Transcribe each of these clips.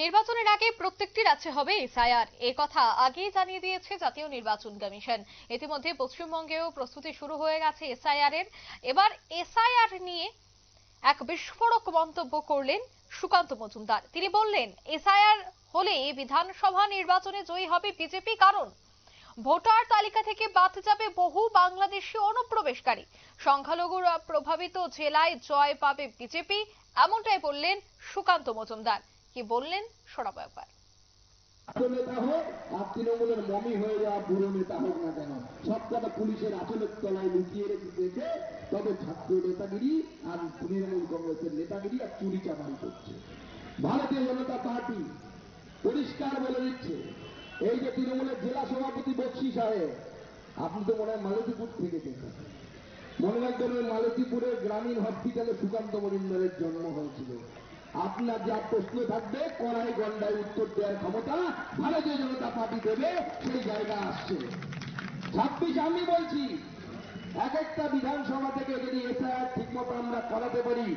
নির্বাচনের আগে প্রত্যেকটি রাজ্যে হবে এসআইআর। এ কথা আগেই জানিয়ে দিয়েছে জাতীয় নির্বাচন কমিশন। ইতিমধ্যে পশ্চিমবঙ্গেও প্রস্তুতি শুরু হয়ে গেছে এসআইআর এর এবার এসআইআর নিয়ে এক বিস্ফোরক মন্তব্য করলেন সুকান্ত মজুমদার। তিনি বললেন, এসআইআর হলে বিধানসভা নির্বাচনে জয়ী হবে বিজেপি, কারণ ভোটার তালিকা থেকে বাদ যাবে বহু বাংলাদেশি অনুপ্রবেশকারী। সংখ্যালঘুরা প্রভাবিত জেলায় জয় পাবে বিজেপি, এমনটাই বললেন সুকান্ত মজুমদার। কি বললেন? শোনাবো একবার। নেতা হোক আর তৃণমূলের মমি হয়ে যাওয়া বুড়ো নেতা হোক না কেন, সবকটা পুলিশের তলায় লুকিয়ে রেখে তবে ছাত্র নেতাগিরি আর তৃণমূল কংগ্রেসের নেতাগিরি আর চুরি করছে। ভারতীয় জনতা পার্টি পরিষ্কার বলে দিচ্ছে, এই যে তৃণমূলের জেলা সভাপতি বক্সি সাহেব, আপনি তো মনে হয় মালতীপুর থেকে গেছেন মনে রাখবেন ওই মালতীপুরের গ্রামীণ হসপিটালে সুকান্ত মজুমদারের জন্ম হয়েছিল। আপনার যা প্রশ্ন থাকবে, কড়াই গন্ডায় উত্তর দেওয়ার ক্ষমতা ভারতীয় জনতা পার্টি দেবে, সেই জায়গা আসছে। ছাব্বিশ আমি বলছি, এক একটা বিধানসভা থেকে যদি এসআইআর ঠিক মতো আমরা করাতে পারি,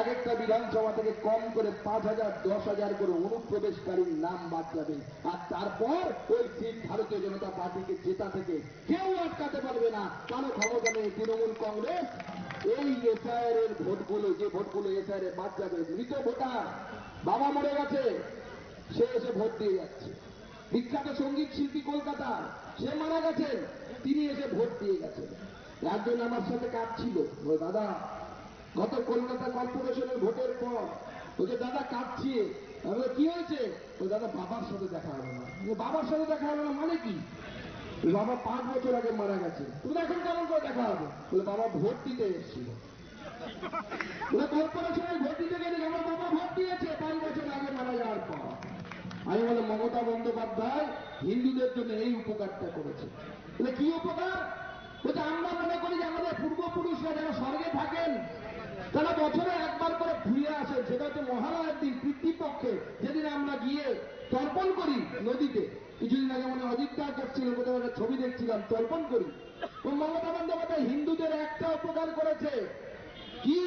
এক একটা বিধানসভা থেকে কম করে পাঁচ হাজার, দশ হাজার করে অনুপ্রবেশকারীর নাম বাদ যাবে। আর তারপর ওই সিট ভারতীয় জনতা পার্টিকে জেতা থেকে কেউ আটকাতে পারবে না। কারও ক্ষমতা নেই তৃণমূল কংগ্রেস। এই এসআইআর এর ভোটগুলো যে ভোটগুলো এসআইআর এ বাদ যাবে মৃত ভোটার বাবা মরে গেছে সে এসে ভোট দিয়ে যাচ্ছে। বিখ্যাত সংগীত শিল্পী কলকাতা সে মারা গেছেন তিনি এসে ভোট দিয়ে গেছেন। একজন আমার সাথে কাঁদছিল বলে, দাদা গত কলকাতা কর্পোরেশনের ভোটের পর ওকে দাদা কাঁদছি। বললাম, কি হয়েছে? ও দাদা বাবার সাথে দেখা হবে না। বাবার সাথে দেখা হবে না মানে কি? বাবা পাঁচ বছর আগে মারা গেছে। তুমি এখন কেমন করে দেখা হবে বাবা ভোট দিতে এসেছিল। কর্পোরেশনের ভোট দিতে গেলে আমার বাবা ভোট দিয়েছে, পাঁচ বছর আগে মারা যাওয়ার পর। আমি বলে মমতা বন্দ্যোপাধ্যায় হিন্দুদের জন্য এই উপকারটা করেছে। বলে, কি উপকার? বলছে, আমরা মনে করি যে আমাদের পূর্বপুরুষরা যারা স্বর্গে থাকেন, তারা বছরে একবার করে ফিরে আসেন। সেটা হচ্ছে মহালয়ের দিন পিতৃপক্ষে যেদিন আমরা গিয়ে তর্পণ করি নদীতে। কিছুদিন আগে মনে অজিতটা করছিল কোথাও একটা ছবি দেখছিলাম, তর্পণ করি। মমতা বন্দ্যোপাধ্যায় হিন্দুদের একটা উপকার করেছে। কি?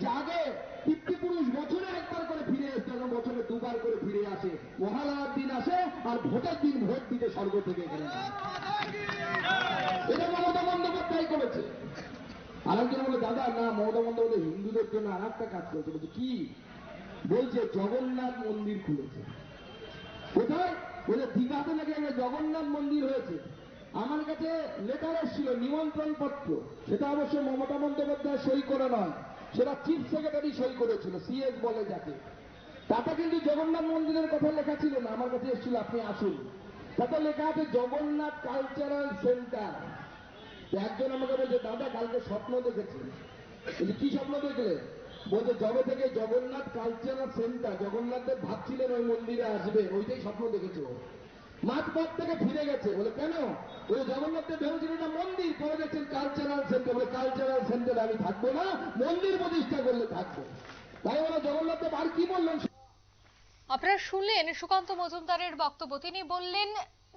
যে আগে পিতৃপুরুষ বছরে একবার করে ফিরে এসছে এখন বছরে দুবার করে ফিরে আসে। মহালয়ার দিন আসে আর ভোটের দিন ভোট দিতে স্বর্গ থেকে এখানে এটা মমতা বন্দ্যোপাধ্যায় করেছে। আরেকজন বলে, দাদা, না, মমতা বন্দ্যোপাধ্যায় হিন্দুদের জন্য আর একটা কাজ করেছে। বলছে, কি? বলছে, জগন্নাথ মন্দির খুলেছে। কোথায়? বলে দীঘাতে নাকি একটা জগন্নাথ মন্দির হয়েছে। আমার কাছে লেটার এসেছিল, নিমন্ত্রণ পত্র। সেটা অবশ্য মমতা বন্দ্যোপাধ্যায় সই করে নয়, সেটা চিফ সেক্রেটারি সই করেছিল সিএস বলে যাকে। তাতে কিন্তু জগন্নাথ মন্দিরের কথা লেখা ছিল না, আমার কাছে এসেছিল, আপনি আসুন। তাতে লেখা আছে, জগন্নাথ কালচারাল সেন্টার একজন আমাকে বলছে, দাদা, কালকে স্বপ্ন দেখেছি। কি স্বপ্ন দেখলে? বলছে, জবে থেকে জগন্নাথ কালচারাল সেন্টার জগন্নাথদেব ভাবছিলেন ওই মন্দিরে আসবে, ওইটাই স্বপ্ন দেখেছে মাঝপথ থেকে ফিরে গেছে। বলে, কেন? ওই জগন্নাথের ভেবেছিলেন এটা মন্দির? করে গেছেন কালচারাল সেন্টার বলে কালচারাল সেন্টারে আমি থাকব না, মন্দির প্রতিষ্ঠা করলে থাকব। তাই বলে জগন্নাথদেব আর কি বললেন? আপনারা শুনলেন সুকান্ত মজুমদারের বক্তব্য। তিনি বললেন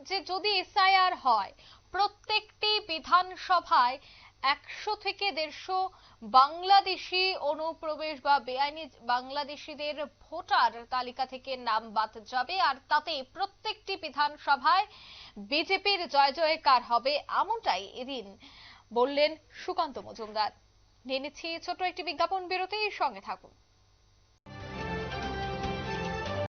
যে, যদি এসআইআর হয়, প্রত্যেকটি বিধানসভায় একশো থেকে দেড়শো বাংলাদেশি অনুপ্রবেশ বা বেআইনি বাংলাদেশিদের ভোটার তালিকা থেকে নাম বাদ যাবে। আর তাতে প্রত্যেকটি বিধানসভায় বিজেপির জয় জয়কার হবে এমনটাই এদিন বললেন সুকান্ত মজুমদার। নিয়ে নিচ্ছি ছোট একটি বিজ্ঞাপন বিরতি সঙ্গে থাকুন।